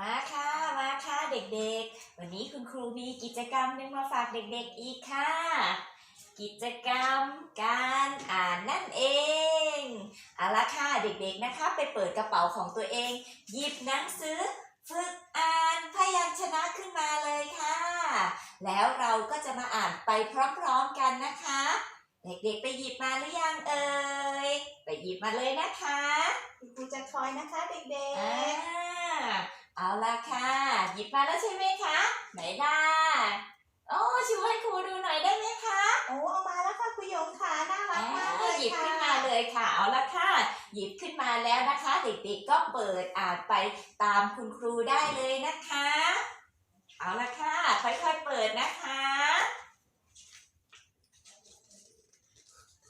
มาค่ะ มาค่ะเด็กๆ วันนี้คุณครูมีกิจกรรมหนึ่งมาฝากเด็กๆอีกค่ะ กิจกรรมการอ่านนั่นเองเอาละค่ะเด็กๆนะคะ ไปเปิดกระเป๋าของตัวเอง หยิบหนังสือฝึกอ่านพยัญชนะขึ้นมาเลยค่ะ แล้วเราก็จะมาอ่านไปพร้อมๆกันนะคะ เด็กๆไปหยิบมาหรือยังเอ่ยไปหยิบมาเลยนะคะคุณครูจะคอยนะคะเด็กอ่า เอาละค่ะ หยิบมาแล้วใช่ไหมคะ ไหนล่ะโอ้ช่วยครูดูหน่อยได้ไหมคะๆโอ้เอามาแล้วค่ะคุณหยงค่ะน่ารักมากเลอ่ายหยิบค่ะขึ้นมาเลยค่ะเอาละค่ะ หยิบขึ้นมาแล้วนะคะเด็กๆก็เปิดอ่านไปตามคุณครูได้เลยนะคะ เอาละค่ะค่อยๆเปิดนะคะ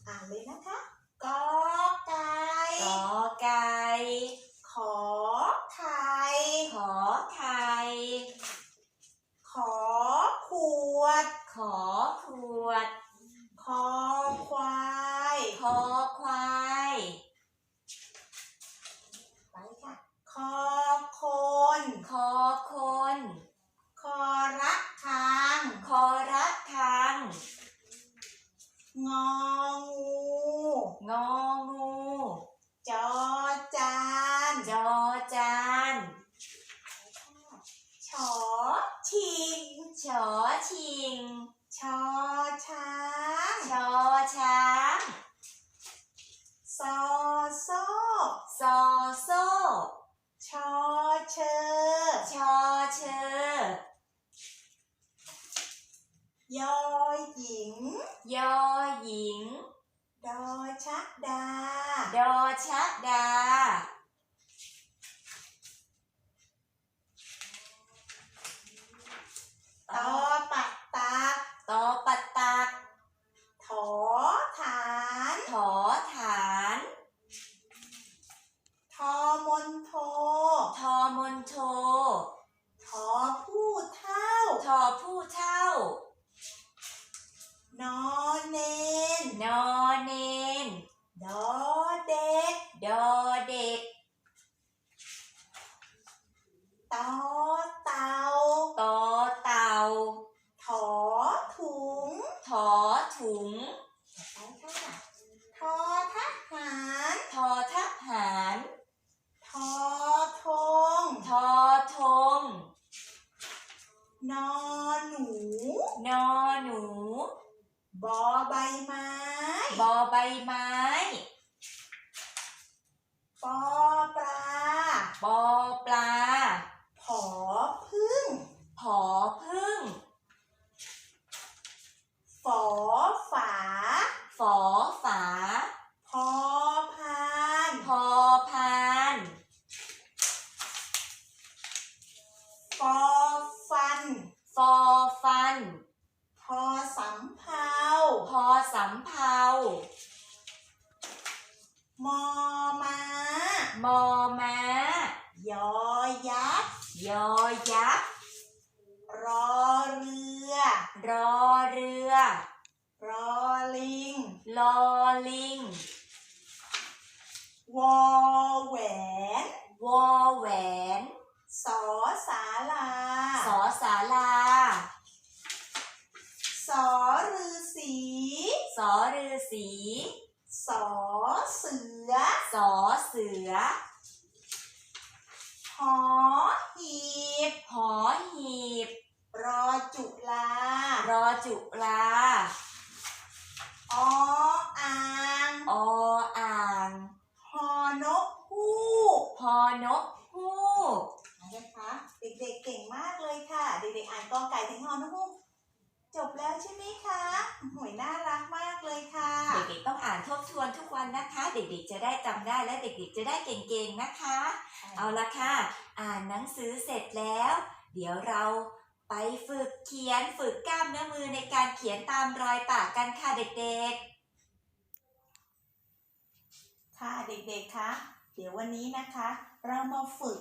อ่านเลยนะคะกอไก่ กอไก่ ขอไข่ ขอไข่ ขอขว ดขอขวด ขอควาย คอควาย ไปค่ะคอคน คอคน คอระคัง คอระคัง งองู งองู จอจาน จอจาน ชอชิง ชอชิง ชอช้าง ชอช้าง ซอโซ่ ซอโซ่ ชอเชอ ชอเชอยอหญิง ยอหญิง ดอชะดา ดอชะดา เด็กตอเต่าตอเต่าถอถุงถอถุงไปค่ะทอทหารทอทหารทอธงทอธงนอหนู นอหนู บอใบไม้ บอใบไม้ ปอปลา ปอปลา ผอพึ่ง ผอพึ่ง ฝอฝา ฝอฝา พอพาน พอพานฟอฟัน ฟอฟัน พอสำเภา พอสำเภามอม้า มอม้ายอยักษ์ยอยักษ์รอเรือ รอเรือ รอลิงลอลิง วอแหวน วอแหวนสอสาลา สอสาลา สอฤาษีสอฤาษี สอเสือ สอเสือ หอหีบ หอหีบ รอจุลา รอจุลา ออ่างออ่างฮอนกฮูกพอนกฮูกนะคะเด็กๆเก่งมากเลยค่ะ เด็กๆอ่านกอไก่ถึงฮอนกฮูก จบแล้วใช่ไหมคะหวยน่ารักมากเลยค่ะ เด็กๆต้องอ่านทบทวนทุกวันนะคะ เด็กๆจะได้จำได้และเด็กๆจะได้เก่งๆนะคะ เอาละค่ะ อ่านหนังสือเสร็จแล้ว เดี๋ยวเราไปฝึกเขียนฝึกกล้ามเนื้อมือในการเขียนตามรอยปากกันค่ะเด็กค่ะเด็กๆคะเดี๋ยววันนี้นะคะ เรามาฝึก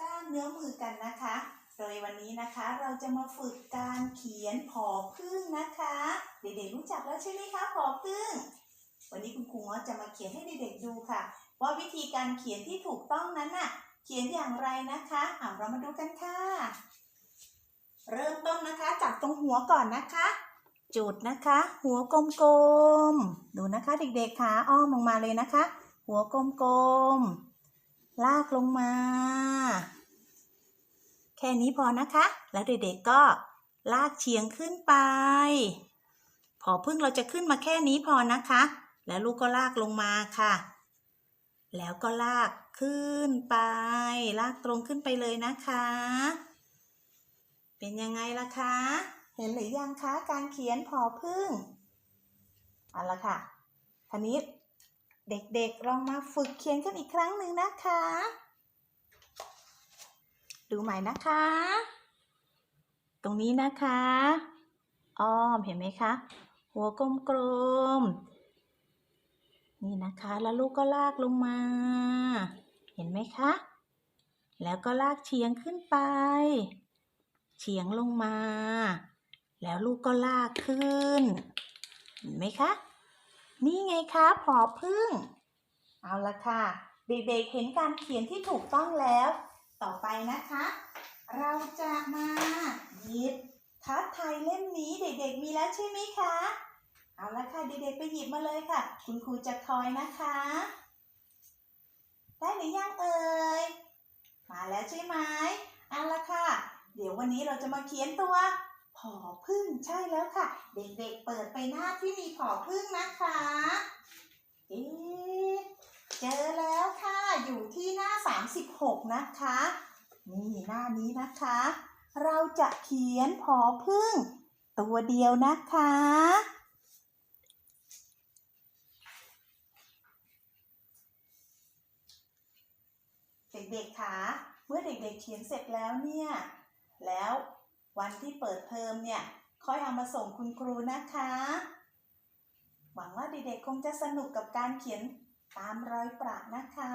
กล้ามเนื้อมือกันนะคะ โดยวันนี้นะคะเราจะมาฝึกการเขียนผอพึ่งนะคะ เด็กๆรู้จักแล้วใช่ไหมคะผอพึ่ง วันนี้คุณครูง้อจะมาเขียนให้เด็กๆดูค่ะ ว่าวิธีการเขียนที่ถูกต้องนั้นน่ะ เขียนอย่างไรนะคะเอาเรามาดูกันค่ะ เริ่มต้นนะคะจากตรงหัวก่อนนะคะ จุดนะคะ หัวกลมๆดูนะคะเด็กๆขาอ้อมลงมาเลยนะคะ หัวกลมๆลากลงมา แค่นี้พอนะคะ แล้วเด็กๆก็ลากเฉียงขึ้นไป พอพึ่งเราจะขึ้นมาแค่นี้พอนะคะ แล้วลูกก็ลากลงมาค่ะ แล้วก็ลากขึ้นไป ลากตรงขึ้นไปเลยนะคะ เป็นยังไงล่ะคะ เห็นหรือยังคะการเขียนพอพึ่งเอาละค่ะทีนี้เด็กๆลองมาฝึกเขียนกันอีกครั้งหนึ่งนะคะ ดูใหม่นะคะ ตรงนี้นะคะอ้อมเห็นไหมคะ หัวกลมๆนี่นะคะ แล้วลูกก็ลากลงมา เห็นไหมคะ แล้วก็ลากเฉียงขึ้นไป เฉียงลงมา แล้วลูกก็ลากขึ้น เห็นไหมคะ นี่ไงคะผอพึ่ง เอาละค่ะ เด็กๆเห็นการเขียนที่ถูกต้องแล้ว ต่อไปนะคะ เราจะมาหยิบทัดไทยเล่มนี้เด็กๆมีแล้วใช่ไหมคะ เอาละค่ะเด็กๆไปหยิบมาเลยค่ะ คุณครูจะคอยนะคะ ได้หรือยังเอ่ย มาแล้วใช่ไหมเอาละค่ะ เดี๋ยววันนี้เราจะมาเขียนตัวผอพึ่งใช่แล้วค่ะ เด็กๆเปิดไปหน้าที่มีผอพึ่งนะคะ เอ๊ะ เจอแล้วค่ะ อยู่ที่หน้า 36 นะคะ นี่หน้านี้นะคะ เราจะเขียนผอพึ่ง ตัวเดียวนะคะ เด็กๆคะเมื่อเด็กๆเขียนเสร็จแล้วเนี่ย แล้ววันที่เปิดเทอมเนี่ย ค่อยเอามาส่งคุณครูนะคะ หวังว่าเด็กๆคงจะสนุกกับการเขียน ตามรอยประนะคะ